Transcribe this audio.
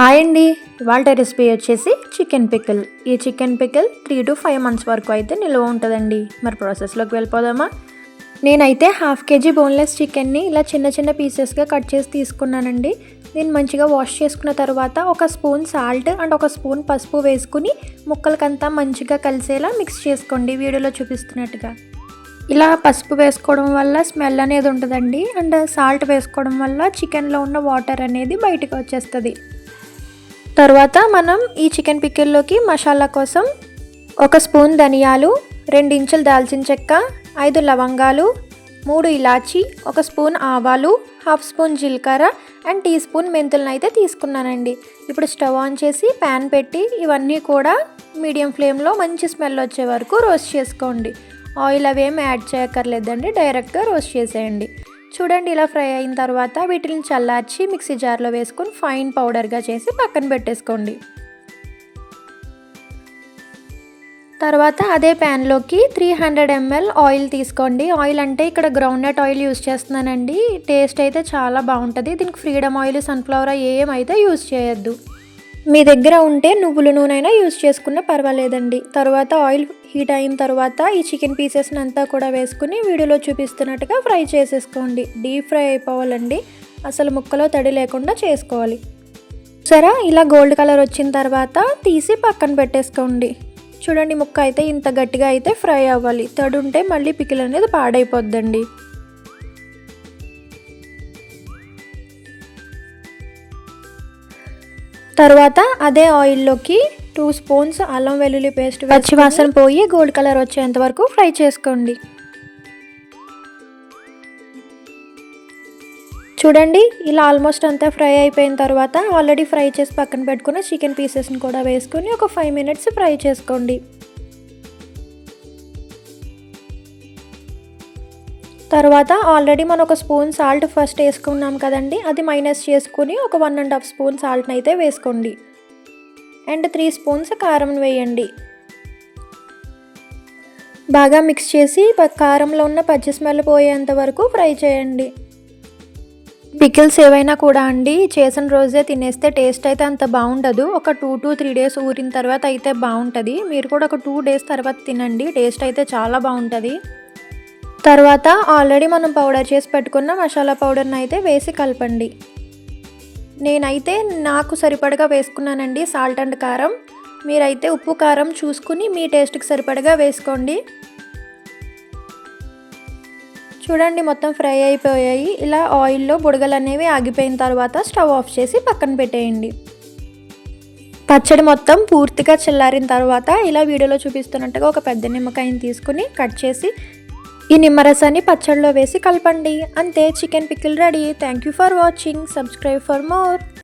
Hi అండి. ఇవాళ recipe వచ్చేసి చికెన్ పికిల్ ఈ chicken pickle three to five months వరకు అయితే నిల్వ ఉంటుందండి. మరి ప్రాసెస్లోకి వెళ్ళిపోదామా? నేనైతే హాఫ్ కేజీ బోన్లెస్ చికెన్ని ఇలా చిన్న చిన్న పీసెస్గా కట్ చేసి తీసుకున్నానండి. నేను మంచిగా వాష్ చేసుకున్న తర్వాత ఒక స్పూన్ సాల్ట్ అండ్ ఒక స్పూన్ పసుపు వేసుకుని ముక్కలకంతా మంచిగా కలిసేలా మిక్స్ చేసుకోండి. వీడియోలో చూపిస్తున్నట్టుగా. ఇలా పసుపు వేసుకోవడం వల్ల స్మెల్ అనేది ఉంటుందండి. అండ్ సాల్ట్ వేసుకోవడం వల్ల చికెన్లో ఉన్న వాటర్ అనేది బయటకు వచ్చేస్తుంది. తర్వాత మనం ఈ చికెన్ పిక్కిల్లోకి మసాలా కోసం ఒక స్పూన్ ధనియాలు రెండు ఇంచులు దాల్చిన చెక్క ఐదు లవంగాలు మూడు ఇలాచి ఒక స్పూన్ ఆవాలు హాఫ్ స్పూన్ జీలకర్ర అండ్ టీ స్పూన్ మెంతులను అయితే తీసుకున్నానండి. ఇప్పుడు స్టవ్ ఆన్ చేసి ప్యాన్ పెట్టి ఇవన్నీ కూడా మీడియం ఫ్లేమ్లో మంచి స్మెల్ వచ్చే వరకు రోస్ట్ చేసుకోండి. ఆయిల్ అవేం యాడ్ చేయక్కర్లేదండి డైరెక్ట్గా రోస్ట్ చేసేయండి. చూడండి ఇలా ఫ్రై అయిన తర్వాత వీటిని చల్లార్చి మిక్సీ జార్లో వేసుకొని ఫైన్ పౌడర్గా చేసి పక్కన పెట్టేసుకోండి. తర్వాత అదే ప్యాన్లోకి త్రీ హండ్రెడ్ ఎంఎల్ ఆయిల్ తీసుకోండి. ఆయిల్ అంటే ఇక్కడ గ్రౌండ్నట్ ఆయిల్ యూస్ చేస్తున్నానండి. టేస్ట్ అయితే చాలా బాగుంటుంది. దీనికి ఫ్రీడమ్ ఆయిల్ సన్ఫ్లవర్ ఏమైతే యూస్ చేయొద్దు. మీ దగ్గర ఉంటే నువ్వుల నూనె యూజ్ చేసుకున్న పర్వాలేదండి. తర్వాత ఆయిల్ హీట్ అయిన తర్వాత ఈ చికెన్ పీసెస్ని అంతా కూడా వేసుకుని వీడియోలో చూపిస్తున్నట్టుగా ఫ్రై చేసేసుకోండి. డీప్ ఫ్రై అయిపోవాలండి. అసలు ముక్కలో తడి లేకుండా చేసుకోవాలి. సరే ఇలా గోల్డ్ కలర్ వచ్చిన తర్వాత తీసి పక్కన పెట్టేసుకోండి. చూడండి ముక్క అయితే ఇంత గట్టిగా అయితే ఫ్రై అవ్వాలి. తడి ఉంటే మళ్ళీ పికిల్ అనేది పాడైపోద్దండి. తర్వాత అదే ఆయిల్లోకి టూ స్పూన్స్ అల్లం వెల్లుల్లి పేస్ట్ పచ్చి వాసన పోయి గోల్డ్ కలర్ వచ్చేంత వరకు ఫ్రై చేసుకోండి. చూడండి ఇలా ఆల్మోస్ట్ అంతా ఫ్రై అయిపోయిన తర్వాత ఆల్రెడీ ఫ్రై చేసి పక్కన పెట్టుకున్న చికెన్ పీసెస్ని కూడా వేసుకొని ఒక ఫైవ్ మినిట్స్ ఫ్రై చేసుకోండి. తర్వాత ఆల్రెడీ మనం ఒక స్పూన్ సాల్ట్ ఫస్ట్ వేసుకున్నాం కదండి అది మైనస్ చేసుకుని ఒక వన్ అండ్ హాఫ్ స్పూన్ సాల్ట్ని అయితే వేసుకోండి. అండ్ త్రీ స్పూన్స్ కారం వేయండి. బాగా మిక్స్ చేసి కారంలో ఉన్న పచ్చి స్మెల్ పోయేంత వరకు ఫ్రై చేయండి. పికిల్స్ ఏవైనా కూడా అండి చేసిన రోజే తినేస్తే టేస్ట్ అయితే అంత బాగుండదు. ఒక టూ టు త్రీ డేస్ ఊరిన తర్వాత అయితే బాగుంటుంది. మీరు కూడా ఒక టూ డేస్ తర్వాత తినండి టేస్ట్ అయితే చాలా బాగుంటుంది. తర్వాత ఆల్రెడీ మనం పౌడర్ చేసి పెట్టుకున్న మసాలా పౌడర్ని అయితే వేసి కలపండి. నేనైతే నాకు సరిపడగా వేసుకున్నానండి సాల్ట్ అండ్ కారం. మీరైతే ఉప్పు కారం చూసుకుని మీ టేస్ట్కి సరిపడగా వేసుకోండి. చూడండి మొత్తం ఫ్రై అయిపోయాయి. ఇలా ఆయిల్లో బుడగలు అనేవి ఆగిపోయిన తర్వాత స్టవ్ ఆఫ్ చేసి పక్కన పెట్టేయండి. పచ్చడి మొత్తం పూర్తిగా చిల్లారిన తర్వాత ఇలా వీడియోలో చూపిస్తున్నట్టుగా ఒక పెద్ద నిమ్మకాయని తీసుకుని కట్ చేసి ఈ నిమ్మరసాన్ని పచ్చడిలో వేసి కలపండి. అంతే chicken pickle ready thank you for watching subscribe for more